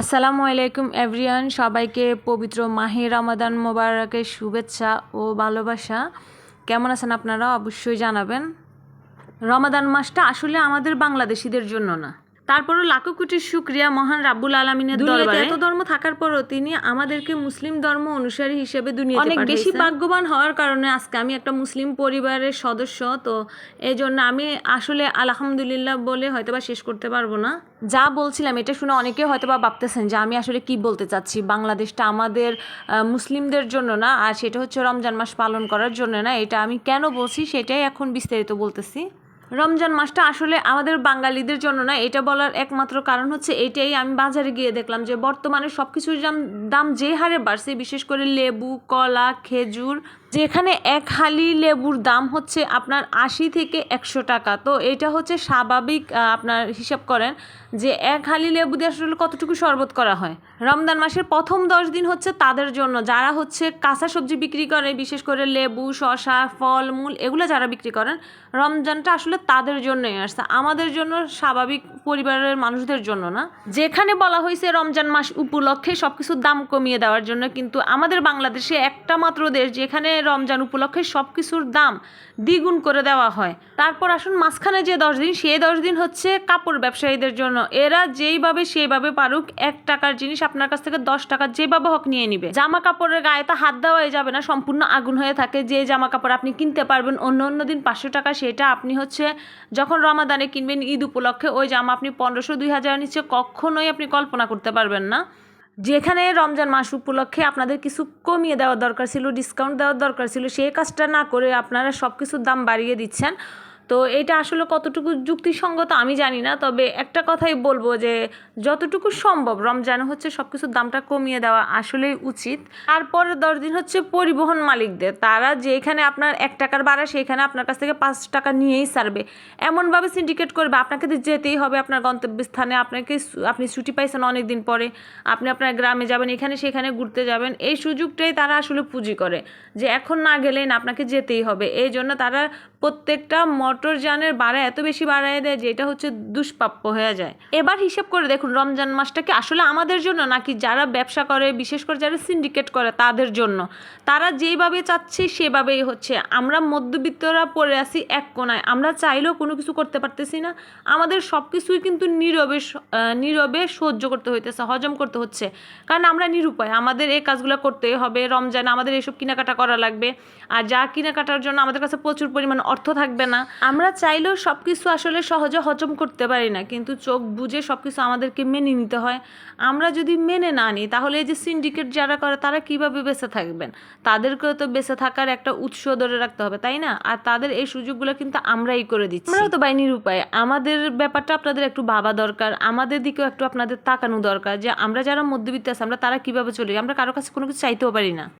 আসসালামু আলাইকুম এভরিয়ান সবাইকে পবিত্র মাহে রমাদান মোবারকের শুভেচ্ছা ও ভালোবাসা। কেমন আছেন আপনারা? অবশ্যই জানাবেন। রমাদান মাসটা আসলে আমাদের বাংলাদেশিদের জন্য না। তারপরও লাখো কোটি শুক্রিয়া মহান রাব্বুল আলমিনের দরবারে। এত ধর্ম থাকার পরও তিনি আমাদেরকে মুসলিম ধর্ম অনুসারী হিসেবে দুনিয়া অনেক বেশি ভাগ্যবান হওয়ার কারণে আজকে আমি একটা মুসলিম পরিবারের সদস্য তো এই জন্য আমি আসলে আলহামদুলিল্লাহ বলে হয়তোবা শেষ করতে পারব না। যা বলছিলাম এটা শুনে অনেকে হয়তোবা ভাবতেছেন যে আমি আসলে কি বলতে চাচ্ছি? বাংলাদেশটা আমাদের মুসলিমদের জন্য না আর সেটা হচ্ছে রমজান মাস পালন করার জন্য না এটা আমি কেন বলছি সেটাই এখন বিস্তারিত বলতেছি। রমজান মাসটা আসলে আমাদের বাঙালিদের জন্য না, এটা বলার একমাত্র কারণ হচ্ছে এটাই। আমি বাজারে গিয়ে দেখলাম যে বর্তমানে সব কিছুর দাম যে হারে বাড়ছে, বিশেষ করে লেবু, কলা, খেজুর যেখানে এক হালি লেবুর দাম হচ্ছে আপনার আশি থেকে একশো টাকা। তো এটা হচ্ছে স্বাভাবিক আপনার হিসাব করেন যে এক হালি লেবু দিয়ে আসলে কতটুকু শরবত করা হয়। রমজান মাসের প্রথম দশ দিন হচ্ছে তাদের জন্য। যারা হচ্ছে কাঁচা সবজি বিক্রি করে, বিশেষ করে লেবু, শসা, ফল, মূল, এগুলো যারা বিক্রি করেন, রমজানটা আসলে তাদের জন্যই আসছে। আমাদের জন্য স্বাভাবিক পরিবারের মানুষদের জন্য না। যেখানে বলা হয়েছে রমজান মাস উপলক্ষে সব কিছুর দাম কমিয়ে দেওয়ার জন্য, কিন্তু আমাদের বাংলাদেশে একটা মাত্র দেশ যেখানে রমজান উপলক্ষে সব কিছুর দাম দ্বিগুণ করে দেওয়া হয়। তারপর আসুন মাঝখানে যে দশ দিন, সেই দশ দিন হচ্ছে কাপড় ব্যবসায়ীদের জন্য। এরা যেইভাবে সেইভাবে পারুক, এক টাকার জিনিস আপনার কাছ থেকে দশ টাকা যেভাবে হোক নিয়ে নিবে। জামা কাপড়ের গায়ে তো হাত দেওয়াই যাবে না, সম্পূর্ণ আগুন হয়ে থাকে। যে জামা কাপড় আপনি কিনতে পারবেন, অন্য অন্য দিন পাঁচশো টাকা, সেটা আপনি হচ্ছে যখন রমাদানে কিনবেন ঈদ উপলক্ষে, ওই জামা আপনি পনেরোশো, দুই হাজার নিচে কখনোই আপনি কল্পনা করতে পারবেন না। যেখানে রমজান মাস উপলক্ষে আপনাদের কিছু কমিয়ে দেওয়ার দরকার ছিল ডিসকাউন্ট দেওয়ার দরকার ছিল, সেই কাজটা না করে আপনারা সব কিছুর দাম বাড়িয়ে দিচ্ছেন। তো এটা আসলে কতটুকু যুক্তিসঙ্গত আমি জানি না, তবে একটা কথাই বলব যে যতটুকু সম্ভব রমজানে হচ্ছে সব কিছুর দামটা কমিয়ে দেওয়া আসলেই উচিত। তারপরে দশ দিন হচ্ছে পরিবহন মালিকদের, তারা যেখানে আপনার এক টাকার বাড়া সেখানে আপনার কাছ থেকে পাঁচ টাকা নিয়েই সারবে এমনভাবে সিন্ডিকেট করবে, আপনাকে তো যেতেই হবে আপনার গন্তব্যস্থানে, আপনাকে আপনি ছুটি পাইছেন অনেক দিন পরে, আপনি আপনার গ্রামে যাবেন, এখানে সেখানে ঘুরতে যাবেন, এই সুযোগটাই তারা আসলে পুঁজি করে যে এখন না গেলেন আপনাকে যেতেই হবে। এই জন্য তারা প্রত্যেকটা মোটর যানের ভাড়া এত বেশি বাড়ায় দেয় যে এটা হচ্ছে দুষ্প্রাপ্য হয়ে যায়। এবার হিসাব করে দেখুন রমজান মাসটা কি আসলে আমাদের জন্য নাকি যারা ব্যবসা করে, বিশেষ করে যারা সিন্ডিকেট করে তাদের জন্য? তারা যেইভাবে চাচ্ছে সেভাবেই হচ্ছে। আমরা মধ্যবিত্তরা পড়ে আছি এক কোনায়। আমরা চাইলেও কোনো কিছু করতে পারতেছি না। আমাদের সব কিছুই কিন্তু নীরবে নীরবে সহ্য করতে হইতেছে, হজম করতে হচ্ছে। কারণ আমরা নিরুপায়। আমাদের এই কাজগুলো করতেই হবে। রমজান আমাদের এসব কেনাকাটা করা লাগবে। আর যা কেনাকাটার জন্য আমাদের কাছে প্রচুর পরিমাণ অর্থ থাকবে না। আমরা চাইলেও সব কিছু আসলে সহজে হজম করতে পারি না কিন্তু চোখ বুঝে সব কিছু আমাদেরকে মেনে নিতে হয়। আমরা যদি মেনে না নিই তাহলে এই যে সিন্ডিকেট যারা করে তারা কীভাবে বেঁচে থাকবেন? তাদেরকেও তো বেঁচে থাকার একটা উৎস ধরে রাখতে হবে তাই না? আর তাদের এই সুযোগগুলো কিন্তু আমরাই করে দিচ্ছি। আমরাও তো বাই নিরুপায়। আমাদের ব্যাপারটা আপনাদের একটু ভাবা দরকার আমাদের দিকেও একটু আপনাদের তাকানো দরকার যে আমরা যারা মধ্যবিত্ত আছে আমরা তারা কীভাবে চলি? আমরা কারও কাছে কোনো কিছু চাইতেও পারি না।